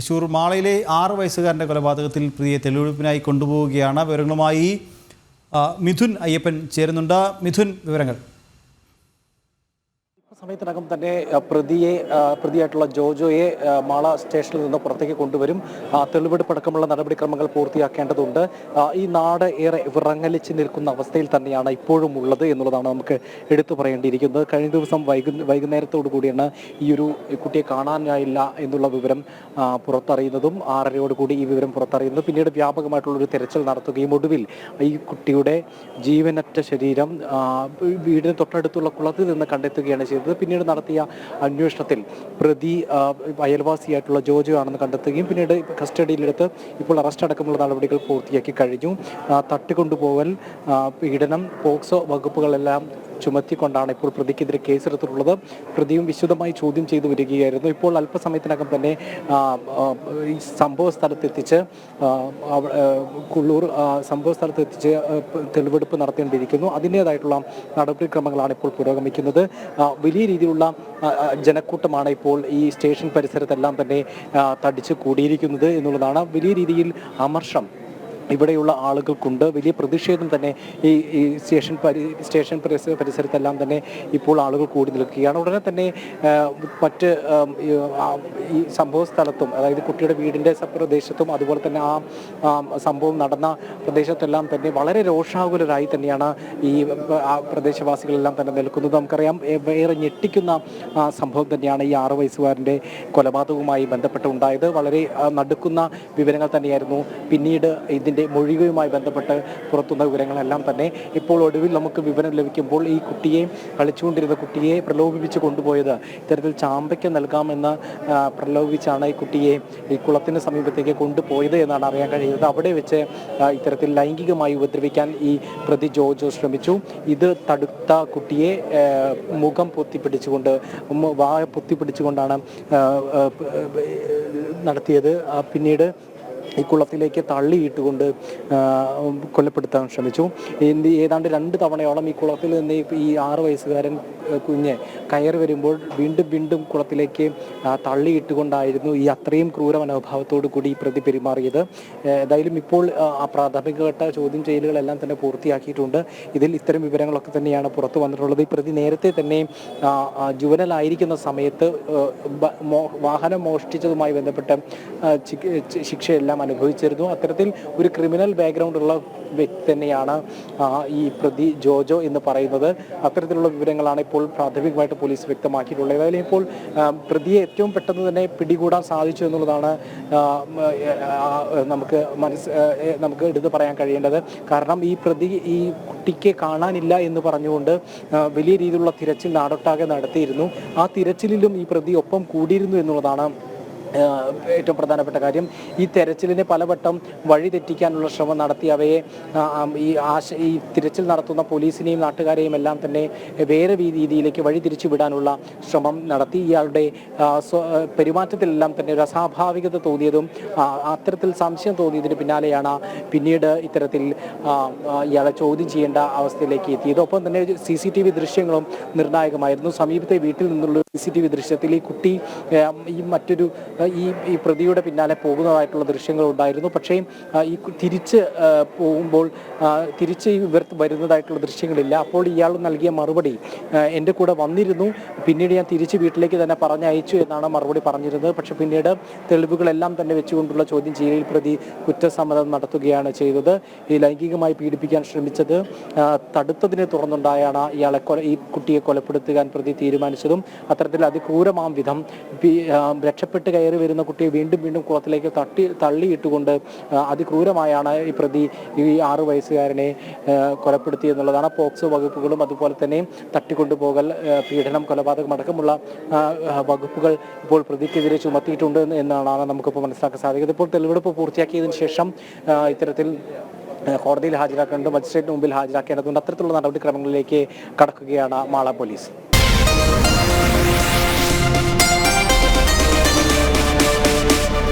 തൃശൂർ മാളയിലെ ആറ് വയസ്സുകാരന്റെ കൊലപാതകത്തിൽ പ്രതിയെ തെളിവെടുപ്പിനായി കൊണ്ടുപോവുകയാണ് വിവരങ്ങളുമായി മിഥുൻ അയ്യപ്പൻ ചേരുന്നുണ്ട്. മിഥുൻ വിവരങ്ങൾ. സമയത്തിനകം തന്നെ പ്രതിയെ പ്രതിയായിട്ടുള്ള ജോജോയെ മാള സ്റ്റേഷനിൽ നിന്ന് പുറത്തേക്ക് കൊണ്ടുവരും. തെളിവെടുപ്പടക്കമുള്ള നടപടിക്രമങ്ങൾ പൂർത്തിയാക്കേണ്ടതുണ്ട്. ഈ നാട് ഏറെ വിറങ്ങലിച്ച് നിൽക്കുന്ന അവസ്ഥയിൽ തന്നെയാണ് ഇപ്പോഴും ഉള്ളത് എന്നുള്ളതാണ് നമുക്ക് എടുത്തു പറയേണ്ടിയിരിക്കുന്നത്. കഴിഞ്ഞ ദിവസം വൈകു വൈകുന്നേരത്തോടു കൂടിയാണ് ഈ ഒരു കുട്ടിയെ കാണാനായില്ല എന്നുള്ള വിവരം പുറത്തറിയുന്നതും ആറരയോട് കൂടി ഈ വിവരം പുറത്തറിയുന്നതും. പിന്നീട് വ്യാപകമായിട്ടുള്ള ഒരു തെരച്ചിൽ നടത്തുകയും ഒടുവിൽ ഈ കുട്ടിയുടെ ജീവനറ്റ ശരീരം വീടിന് തൊട്ടടുത്തുള്ള കുളത്തിൽ നിന്ന് കണ്ടെത്തുകയാണ് ചെയ്തത്. പിന്നീട് നടത്തിയ അന്വേഷണത്തിൽ പ്രതി അയൽവാസിയായിട്ടുള്ള ജോജോ ആണെന്ന് കണ്ടെത്തുകയും പിന്നീട് കസ്റ്റഡിയിലെടുത്ത് ഇപ്പോൾ അറസ്റ്റ് അടക്കമുള്ള നടപടികൾ പൂർത്തിയാക്കി കഴിഞ്ഞു. തട്ടിക്കൊണ്ടുപോകൽ പീഡനം പോക്സോ വകുപ്പുകളെല്ലാം ചുമത്തിക്കൊണ്ടാണ് ഇപ്പോൾ പ്രതിക്കെതിരെ കേസെടുത്തിട്ടുള്ളത്. പ്രതിയും വിശദമായി ചോദ്യം ചെയ്തു വരികയായിരുന്നു. ഇപ്പോൾ അല്പസമയത്തിനകം തന്നെ ഈ സംഭവ സ്ഥലത്തെത്തിച്ച് കുള്ളൂർ സംഭവ സ്ഥലത്തെത്തിച്ച് തെളിവെടുപ്പ് നടത്തേണ്ടിയിരിക്കുന്നു. അതിന്റേതായിട്ടുള്ള നടപടിക്രമങ്ങളാണ് ഇപ്പോൾ പുരോഗമിക്കുന്നത്. വലിയ രീതിയിലുള്ള ജനക്കൂട്ടമാണ് ഇപ്പോൾ ഈ സ്റ്റേഷൻ പരിസരത്തെല്ലാം തന്നെ തടിച്ച് കൂടിയിരിക്കുന്നത് എന്നുള്ളതാണ് വലിയ രീതിയിൽ അമർഷം. ഇവിടെയുള്ള ആളുകൾക്കുണ്ട്. വലിയ പ്രതിഷേധം തന്നെ ഈ ഈ സ്റ്റേഷൻ പരി സ്റ്റേഷൻ പരിസര പരിസരത്തെല്ലാം തന്നെ ഇപ്പോൾ ആളുകൾ കൂടി നിൽക്കുകയാണ്. ഉടനെ തന്നെ മറ്റ് ഈ, സംഭവ സ്ഥലത്തും അതായത് കുട്ടിയുടെ വീടിന്റെ പ്രദേശത്തും അതുപോലെ തന്നെ ആ സംഭവം നടന്ന പ്രദേശത്തെല്ലാം തന്നെ വളരെ രോഷാകുലരായി തന്നെയാണ് ഈ പ്രദേശവാസികളെല്ലാം തന്നെ നിൽക്കുന്നത്. നമുക്കറിയാം ഏറെ ഞെട്ടിക്കുന്ന സംഭവം തന്നെയാണ് ഈ ആറ് വയസ്സുകാരന്റെ കൊലപാതകവുമായി ബന്ധപ്പെട്ട് ഉണ്ടായത്. വളരെ നടുക്കുന്ന വിവരങ്ങൾ തന്നെയായിരുന്നു പിന്നീട് ഇതിന്റെ മൊഴികയുമായി ബന്ധപ്പെട്ട് പുറത്തുന്ന വിവരങ്ങളെല്ലാം തന്നെ ഇപ്പോൾ ഒടുവിൽ നമുക്ക് വിവരം ലഭിക്കുമ്പോൾ ഈ കുട്ടിയെ കളിച്ചുകൊണ്ടിരുന്ന കുട്ടിയെ പ്രലോഭിപ്പിച്ച് കൊണ്ടുപോയത് ഇത്തരത്തിൽ ചാമ്പയ്ക്ക് നൽകാമെന്ന് പ്രലോഭിച്ചാണ് ഈ കുട്ടിയെ ഈ കുളത്തിന് സമീപത്തേക്ക് കൊണ്ടുപോയത് എന്നാണ് അറിയാൻ കഴിയുന്നത്. അവിടെ വെച്ച് ഇത്തരത്തിൽ ലൈംഗികമായി ഉപദ്രവിക്കാൻ ഈ പ്രതി ജോജോ ശ്രമിച്ചു. ഇത് തടുത്ത കുട്ടിയെ മുഖം പൊത്തിപ്പിടിച്ചുകൊണ്ട് വായ പൊത്തിപ്പിടിച്ചുകൊണ്ടാണ് നടത്തിയത്. പിന്നീട് ഈ കുളത്തിലേക്ക് തള്ളിയിട്ടുകൊണ്ട് കൊണ്ട് കൊലപ്പെടുത്താൻ ശ്രമിച്ചു. ഏതാണ്ട് രണ്ട് തവണയോളം ഈ കുളത്തിൽ നിന്ന് ഈ- ആറ് വയസ്സുകാരൻ കുഞ്ഞ് കയറി വരുമ്പോൾ വീണ്ടും വീണ്ടും കുളത്തിലേക്ക് തള്ളിയിട്ടുകൊണ്ടായിരുന്നു ഈ അത്രയും ക്രൂര മനോഭാവത്തോടു കൂടി ഈ പ്രതി പെരുമാറിയത്. ഏതായാലും ഇപ്പോൾ പ്രാഥമികഘട്ട ചോദ്യം ചെയ്യലുകളെല്ലാം തന്നെ പൂർത്തിയാക്കിയിട്ടുണ്ട്. ഇതിൽ ഇത്തരം വിവരങ്ങളൊക്കെ തന്നെയാണ് പുറത്തു വന്നിട്ടുള്ളത്. ഈ പ്രതി നേരത്തെ തന്നെ ജുവനലായിരിക്കുന്ന സമയത്ത് വാഹനം മോഷ്ടിച്ചതുമായി ബന്ധപ്പെട്ട ശിക്ഷയെല്ലാം അനുഭവിച്ചിരുന്നു. അത്തരത്തിൽ ഒരു ക്രിമിനൽ ബാക്ക്ഗ്രൗണ്ട് ഉള്ള വ്യക്തി തന്നെയാണ് ഈ പ്രതി ജോജോ എന്ന് പറയുന്നത്. അത്തരത്തിലുള്ള വിവരങ്ങളാണ് ഇപ്പോൾ പ്രാഥമികമായിട്ട് പോലീസ് വ്യക്തമാക്കിയിട്ടുള്ളത് ഏതായാലും ഇപ്പോൾ പ്രതിയെ ഏറ്റവും പെട്ടെന്ന് തന്നെ പിടികൂടാൻ സാധിച്ചു എന്നുള്ളതാണ് നമുക്ക് മനസ്സ് നമുക്ക് എടുത്ത് പറയാൻ കഴിയേണ്ടത്. കാരണം ഈ പ്രതി ഈ കുട്ടിക്ക് കാണാനില്ല എന്ന് പറഞ്ഞുകൊണ്ട് വലിയ രീതിയിലുള്ള തിരച്ചിൽ നാടൊട്ടാകെ നടത്തിയിരുന്നു. ആ തിരച്ചിലിലും ഈ പ്രതി ഒപ്പം കൂടിയിരുന്നു എന്നുള്ളതാണ് ഏറ്റവും പ്രധാനപ്പെട്ട കാര്യം ഈ തെരച്ചിലിനെ പലവട്ടം വഴി തെറ്റിക്കാനുള്ള ശ്രമം നടത്തി അവയെ ഈ ആശ ഈ തിരച്ചിൽ നടത്തുന്ന പോലീസിനെയും നാട്ടുകാരെയും എല്ലാം തന്നെ വേറെ രീതിയിലേക്ക് വഴി തിരിച്ചു വിടാനുള്ള ശ്രമം നടത്തി. ഇയാളുടെ പെരുമാറ്റത്തിലെല്ലാം തന്നെ ഒരു അസ്വാഭാവികത തോന്നിയതും അത്തരത്തിൽ സംശയം തോന്നിയതിന് പിന്നാലെയാണ് പിന്നീട് ഇത്തരത്തിൽ ഇയാളെ ചോദ്യം ചെയ്യേണ്ട അവസ്ഥയിലേക്ക് എത്തിയത്. ഒപ്പം തന്നെ സി സി ടി വി ദൃശ്യങ്ങളും നിർണായകമായിരുന്നു. സമീപത്തെ വീട്ടിൽ നിന്നുള്ള സി ടി വി ദൃശ്യത്തിൽ ഈ കുട്ടി ഈ മറ്റൊരു ഈ ഈ പ്രതിയുടെ പിന്നാലെ പോകുന്നതായിട്ടുള്ള ദൃശ്യങ്ങൾ ഉണ്ടായിരുന്നു. പക്ഷേ ഈ തിരിച്ച് പോകുമ്പോൾ തിരിച്ച് ഇവർ വരുന്നതായിട്ടുള്ള ദൃശ്യങ്ങളില്ല. അപ്പോൾ ഇയാൾ നൽകിയ മറുപടി എന്റെ കൂടെ വന്നിരുന്നു. പിന്നീട് ഞാൻ തിരിച്ച് വീട്ടിലേക്ക് തന്നെ പറഞ്ഞയച്ചു എന്നാണ് മറുപടി പറഞ്ഞിരുന്നത്. പക്ഷെ പിന്നീട് തെളിവുകളെല്ലാം തന്നെ വെച്ചുകൊണ്ടുള്ള ചോദ്യം ചെയ്യലിൽ പ്രതി കുറ്റസമ്മതം നടത്തുകയാണ് ചെയ്തത്. ഈ ലൈംഗികമായി പീഡിപ്പിക്കാൻ ശ്രമിച്ചത് തടുത്തതിനെ തുടർന്നുണ്ടായാണ് ഇയാളെ കൊല ഈ കുട്ടിയെ കൊലപ്പെടുത്തുവാൻ പ്രതി തീരുമാനിച്ചതും. അത്തരത്തിൽ അതിക്രൂരമാം വിധം രക്ഷപ്പെട്ട് കയറി വരുന്ന കുട്ടിയെ വീണ്ടും വീണ്ടും കുളത്തിലേക്ക് തട്ടി തള്ളിയിട്ടുകൊണ്ട് അതിക്രൂരമായാണ് ഈ പ്രതി ഈ ആറു വയസ്സുകാരനെ കൊലപ്പെടുത്തിയെന്നുള്ളതാണ് പോക്സോ വകുപ്പുകളും അതുപോലെ തന്നെ തട്ടിക്കൊണ്ടുപോകൽ പീഡനം കൊലപാതകം അടക്കമുള്ള വകുപ്പുകൾ ഇപ്പോൾ പ്രതിക്കെതിരെ ചുമത്തിയിട്ടുണ്ട് എന്ന് എന്നാണ് നമുക്കിപ്പോൾ മനസ്സിലാക്കാൻ സാധിക്കുന്നത്. ഇപ്പോൾ തെളിവെടുപ്പ് പൂർത്തിയാക്കിയതിനു ശേഷം ഇത്തരത്തിൽ കോടതിയിൽ ഹാജരാക്കേണ്ടത് മജിസ്ട്രേറ്റിന് മുമ്പിൽ ഹാജരാക്കേണ്ടതുണ്ട്. അത്തരത്തിലുള്ള നടപടിക്രമങ്ങളിലേക്ക് കടക്കുകയാണ് മാള പോലീസ്.